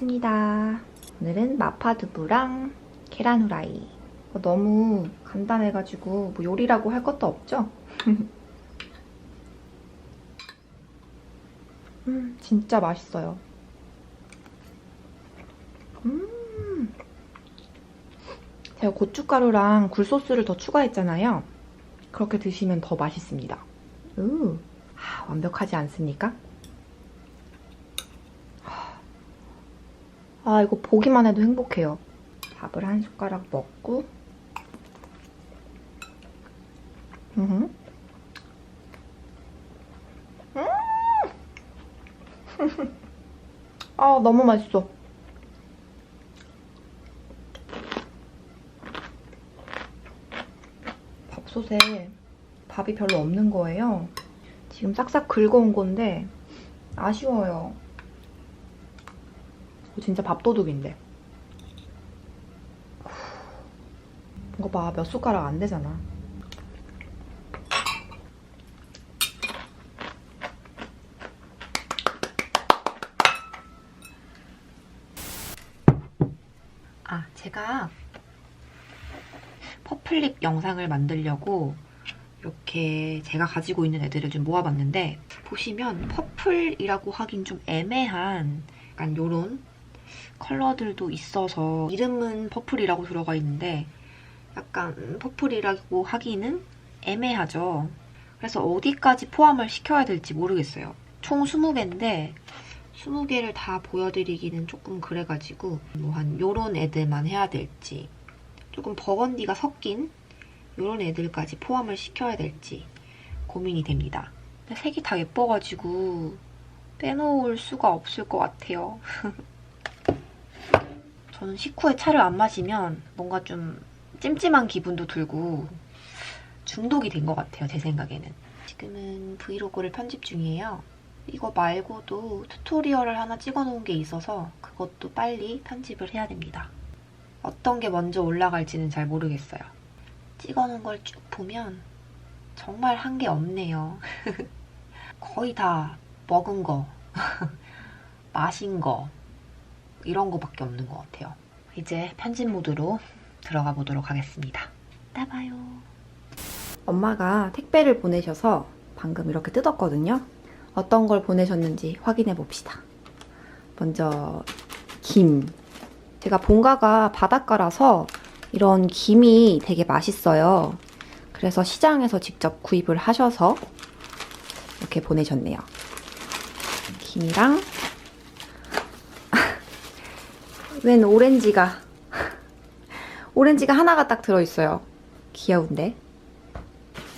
잘 먹겠습니다. 오늘은 마파두부랑 계란 후라이. 어, 너무 간단해가지고 뭐 요리라고 할 것도 없죠? 음, 진짜 맛있어요. 음. 제가 고춧가루랑 굴소스를 더 추가했잖아요. 그렇게 드시면 더 맛있습니다. 우, 아, 완벽하지 않습니까? 아, 이거 보기만 해도 행복해요. 밥을 한 숟가락 먹고, 음. 음! 아, 너무 맛있어. 밥솥에 밥이 별로 없는 거예요. 지금 싹싹 긁어온 건데 아쉬워요. 이거 진짜 밥도둑인데. 이거 봐, 몇 숟가락 안 되잖아. 아, 제가 퍼플립 영상을 만들려고 이렇게 제가 가지고 있는 애들을 좀 모아봤는데 보시면 퍼플이라고 하긴 좀 애매한 약간 요런 컬러들도 있어서 이름은 퍼플이라고 들어가 있는데 약간 퍼플이라고 하기는 애매하죠. 그래서 어디까지 포함을 시켜야 될지 모르겠어요. 총 20개인데 20개를 다 보여드리기는 조금 그래가지고 뭐 한 요런 애들만 해야 될지 조금 버건디가 섞인 이런 애들까지 포함을 시켜야 될지 고민이 됩니다. 색이 다 예뻐가지고 빼놓을 수가 없을 것 같아요. 저는 식후에 차를 안 마시면 뭔가 좀 찜찜한 기분도 들고 중독이 된 것 같아요, 제 생각에는. 지금은 브이로그를 편집 중이에요. 이거 말고도 튜토리얼을 하나 찍어 놓은 게 있어서 그것도 빨리 편집을 해야 됩니다. 어떤 게 먼저 올라갈지는 잘 모르겠어요. 찍어 놓은 걸 쭉 보면 정말 한 게 없네요. 거의 다 먹은 거, 마신 거, 이런 거밖에 없는 것 같아요. 이제 편집 모드로 들어가 보도록 하겠습니다. 이따 봐요. 엄마가 택배를 보내셔서 방금 이렇게 뜯었거든요. 어떤 걸 보내셨는지 확인해 봅시다. 먼저 김. 제가 본가가 바닷가라서 이런 김이 되게 맛있어요. 그래서 시장에서 직접 구입을 하셔서 이렇게 보내셨네요. 김이랑 웬 오렌지가 오렌지가 하나가 딱 들어있어요. 귀여운데?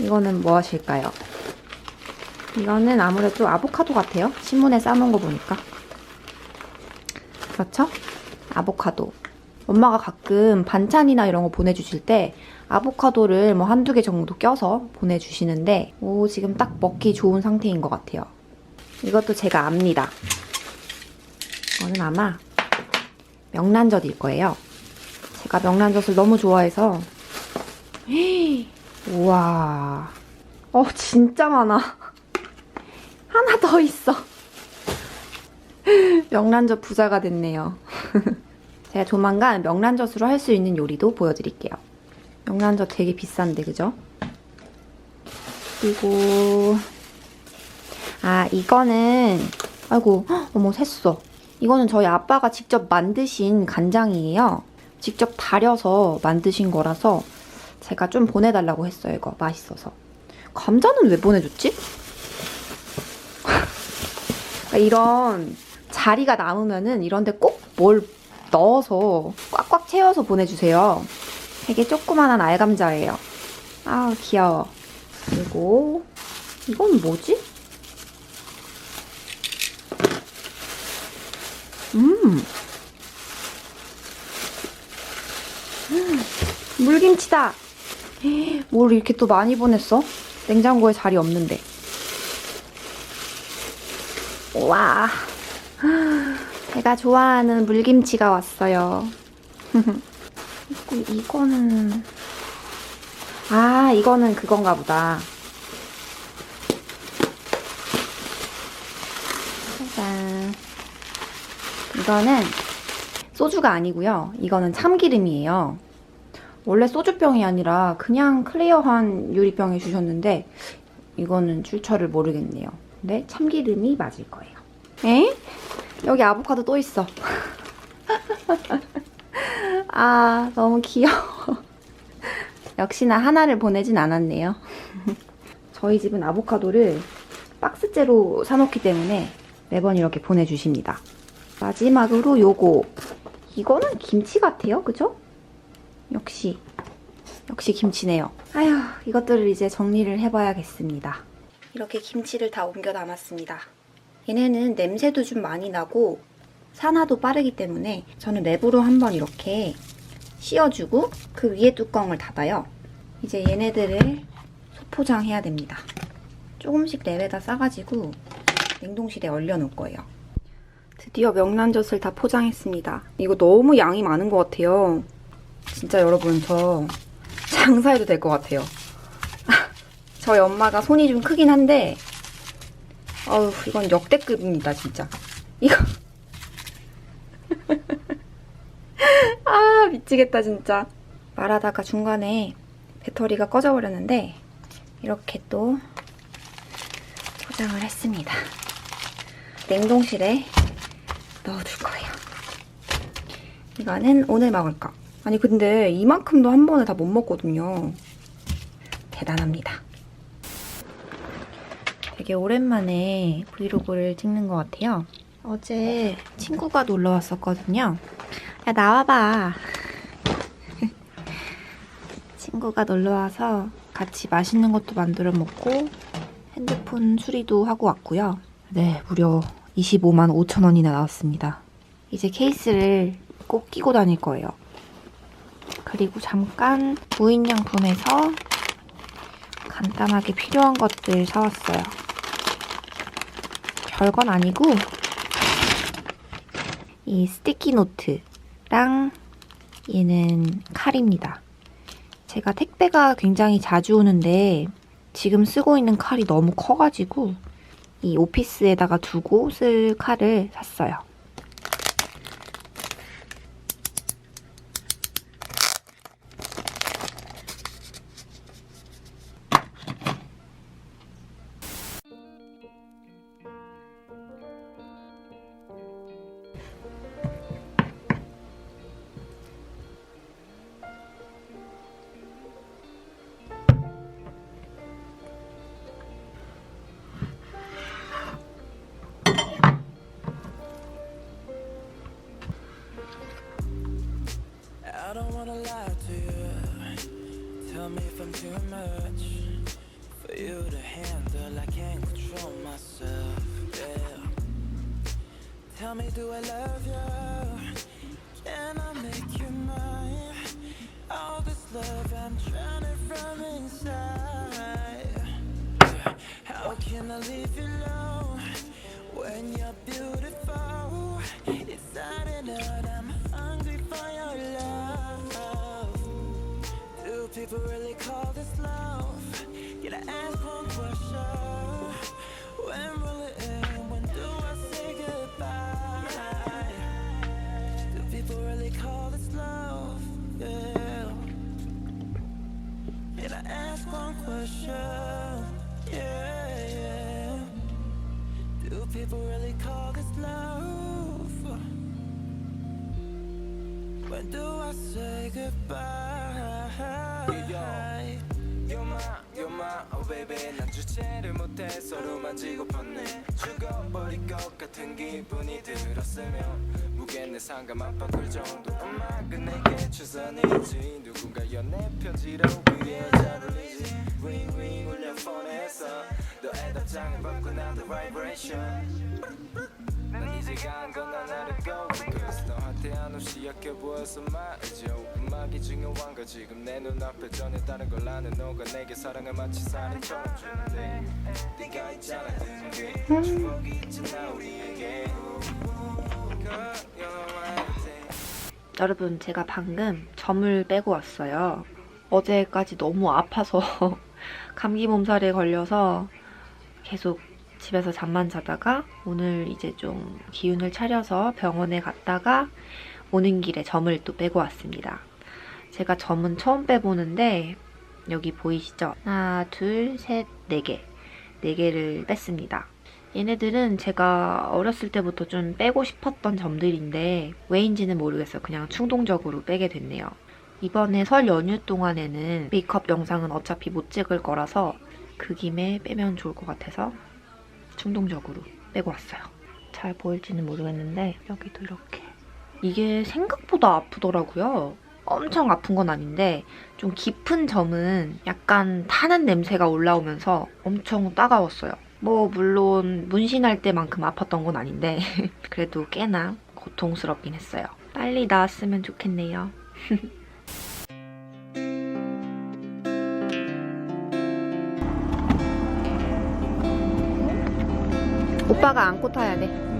이거는 뭐 하실까요? 이거는 아무래도 아보카도 같아요. 신문에 싸놓은 거 보니까. 그렇죠? 아보카도. 엄마가 가끔 반찬이나 이런 거 보내주실 때 아보카도를 뭐 한두 개 정도 껴서 보내주시는데 오 지금 딱 먹기 좋은 상태인 것 같아요. 이것도 제가 압니다. 이거는 아마 명란젓일 거예요. 제가 명란젓을 너무 좋아해서. 우와. 어 진짜 많아. 하나 더 있어. 명란젓 부자가 됐네요. 제가 조만간 명란젓으로 할 수 있는 요리도 보여드릴게요. 명란젓 되게 비싼데 그죠? 그리고 아 이거는 아이고 헉, 어머 샜어 이거는 저희 아빠가 직접 만드신 간장이에요 직접 달여서 만드신 거라서 제가 좀 보내달라고 했어요, 이거. 맛있어서. 감자는 왜 보내줬지? 이런 자리가 남으면은 이런데 꼭 뭘 넣어서 꽉꽉 채워서 보내주세요. 되게 조그만한 알감자예요. 아 귀여워. 그리고 이건 뭐지? 음. 물김치다. 뭘 이렇게 또 많이 보냈어? 냉장고에 자리 없는데. 와. 제가 좋아하는 물김치가 왔어요. 그리고 이거는 아 이거는 그건가 보다. 짜잔. 이거는 소주가 아니고요. 이거는 참기름이에요. 원래 소주병이 아니라 그냥 클리어한 유리병에 주셨는데 이거는 출처를 모르겠네요. 근데 참기름이 맞을 거예요. 에? 여기 아보카도 또 있어. 아, 너무 귀여워. 역시나 하나를 보내진 않았네요. 저희 집은 아보카도를 박스째로 사놓기 때문에 매번 이렇게 보내주십니다. 마지막으로 요거. 이거는 김치 같아요. 그죠? 역시. 역시 김치네요. 아휴, 이것들을 이제 정리를 해봐야겠습니다. 이렇게 김치를 다 옮겨 담았습니다. 얘네는 냄새도 좀 많이 나고 산화도 빠르기 때문에 저는 랩으로 한번 이렇게 씌워주고 그 위에 뚜껑을 닫아요. 이제 얘네들을 소포장해야 됩니다. 조금씩 랩에다 싸가지고 냉동실에 얼려놓을 거예요. 드디어 명란젓을 다 포장했습니다. 이거 너무 양이 많은 것 같아요. 진짜 여러분 저 장사해도 될 것 같아요. 저희 엄마가 손이 좀 크긴 한데 어우 이건 역대급입니다 진짜. 이거 아 미치겠다 진짜. 말하다가 중간에 배터리가 꺼져버렸는데 이렇게 또 포장을 했습니다. 냉동실에 넣어둘 거예요. 이거는 오늘 먹을 거. 아니 근데 이만큼도 한 번에 다 못 먹거든요. 대단합니다. 되게 오랜만에 브이로그를 찍는 것 같아요. 어제 친구가 놀러 왔었거든요. 야 나와봐. 친구가 놀러 와서 같이 맛있는 것도 만들어 먹고 핸드폰 수리도 하고 왔고요. 네, 무려 25만 5천 원이나 나왔습니다. 이제 케이스를 꼭 끼고 다닐 거예요. 그리고 잠깐 무인양품에서 간단하게 필요한 것들 사왔어요. 별건 아니고 이 스티키 노트랑 얘는 칼입니다. 제가 택배가 굉장히 자주 오는데 지금 쓰고 있는 칼이 너무 커가지고 이 오피스에다가 두고 쓸 칼을 샀어요. People really call this love? Can I ask one question? When will it end? When do I say goodbye? Do people really call this love? Yeah. Can I ask one question? Yeah, yeah. Do people really call this love? When do I say goodbye? My, you're 난 주체를 못해 서로 만지고팠네 죽어버릴 것 같은 기분이 들었으면 무게 내 상감 압박을 정도 음악은 내게 최선이지 누군가여 내 편지로 그게 잘 ring ring 울려 폰에서 너의 답장을 받고 나도 vibration 난 이제 간건 하나를 go 한테 한 없이 약해 보여서 말이죠. 음악이 중요한 거 지금 내 눈앞에 전혀 다른 걸 아는 너가 내게 사랑을 마치 살인처럼 주는데. 네가 있잖아 그게. 추억이 있잖아 우리에게. 여러분, 제가 방금 점을 빼고 왔어요. 어제까지 너무 아파서 감기 몸살에 걸려서 계속 집에서 잠만 자다가 오늘 이제 좀 기운을 차려서 병원에 갔다가 오는 길에 점을 또 빼고 왔습니다. 제가 점은 처음 빼보는데 여기 보이시죠? 하나, 둘, 셋, 네 개. 네 개를 뺐습니다. 얘네들은 제가 어렸을 때부터 좀 빼고 싶었던 점들인데 왜인지는 모르겠어요. 그냥 충동적으로 빼게 됐네요. 이번에 설 연휴 동안에는 메이크업 영상은 어차피 못 찍을 거라서 그 김에 빼면 좋을 것 같아서 충동적으로 빼고 왔어요. 잘 보일지는 모르겠는데 여기도 이렇게 이게 생각보다 아프더라고요. 엄청 아픈 건 아닌데 좀 깊은 점은 약간 타는 냄새가 올라오면서 엄청 따가웠어요. 뭐 물론 문신할 때만큼 아팠던 건 아닌데 그래도 꽤나 고통스럽긴 했어요. 빨리 나았으면 좋겠네요. 오빠가 안고 타야 돼.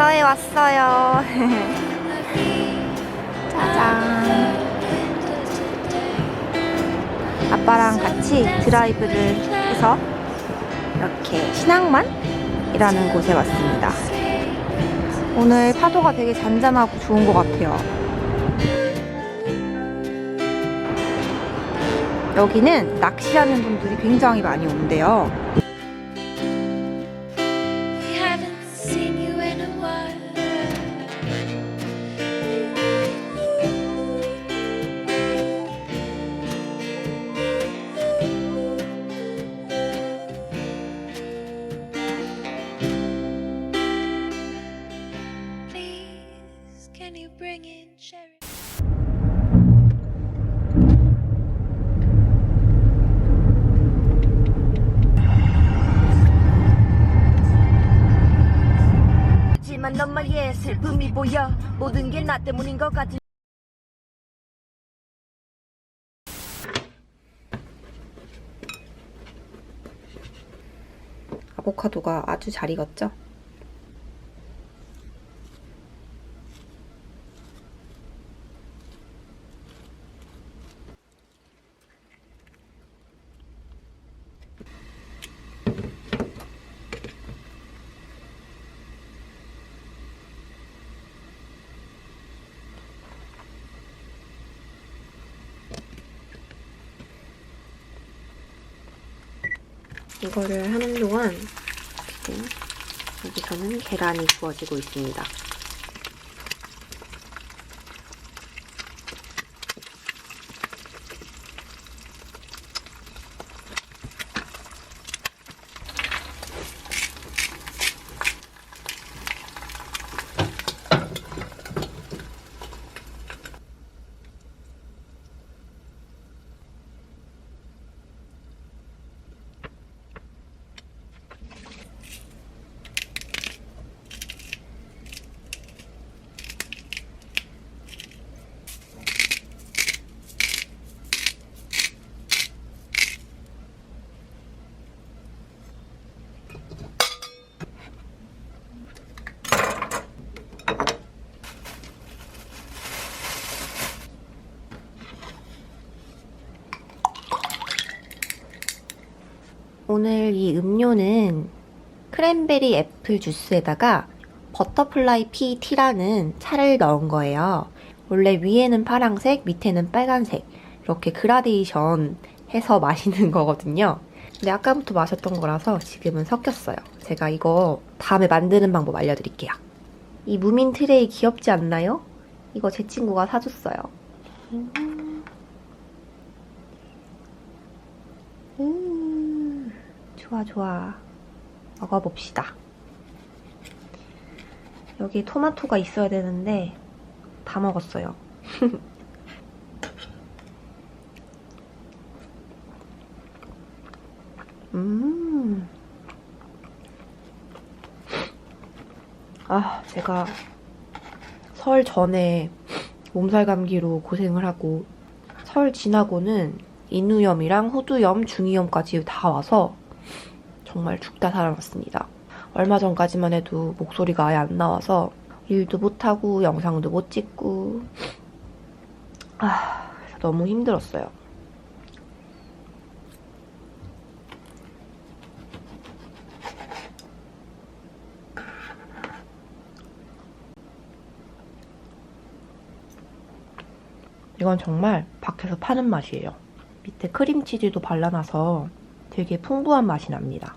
바다에 왔어요. 짜잔. 아빠랑 같이 드라이브를 해서 이렇게 신앙만이라는 곳에 왔습니다. 오늘 파도가 되게 잔잔하고 좋은 것 같아요. 여기는 낚시하는 분들이 굉장히 많이 온대요. 모든 게나 때문인 것 같은 아보카도가 아주 잘 익었죠? 이거를 하는 동안 지금 여기서는 계란이 구워지고 있습니다. 오늘 이 음료는 크랜베리 애플 주스에다가 버터플라이 피 티라는 차를 넣은 거예요. 원래 위에는 파랑색, 밑에는 빨간색 이렇게 그라데이션 해서 마시는 거거든요. 근데 아까부터 마셨던 거라서 지금은 섞였어요. 제가 이거 다음에 만드는 방법 알려드릴게요. 이 무민 트레이 귀엽지 않나요? 이거 제 친구가 사줬어요. 음, 음, 좋아 좋아. 먹어봅시다. 여기 토마토가 있어야 되는데 다 먹었어요. 음. 아, 제가 설 전에 몸살 감기로 고생을 하고 설 지나고는 인후염이랑 후두염, 중이염까지 다 와서 정말 죽다 살아났습니다. 얼마 전까지만 해도 목소리가 아예 안 나와서 일도 못하고 영상도 못 찍고 아, 너무 힘들었어요. 이건 정말 밖에서 파는 맛이에요. 밑에 크림치즈도 발라놔서 되게 풍부한 맛이 납니다.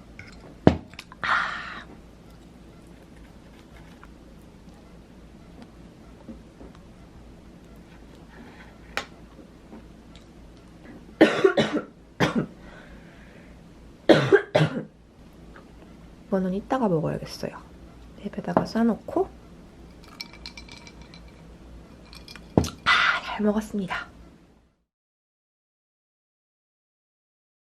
이거는 이따가 먹어야겠어요. 랩에다가 싸놓고 아, 잘 먹었습니다.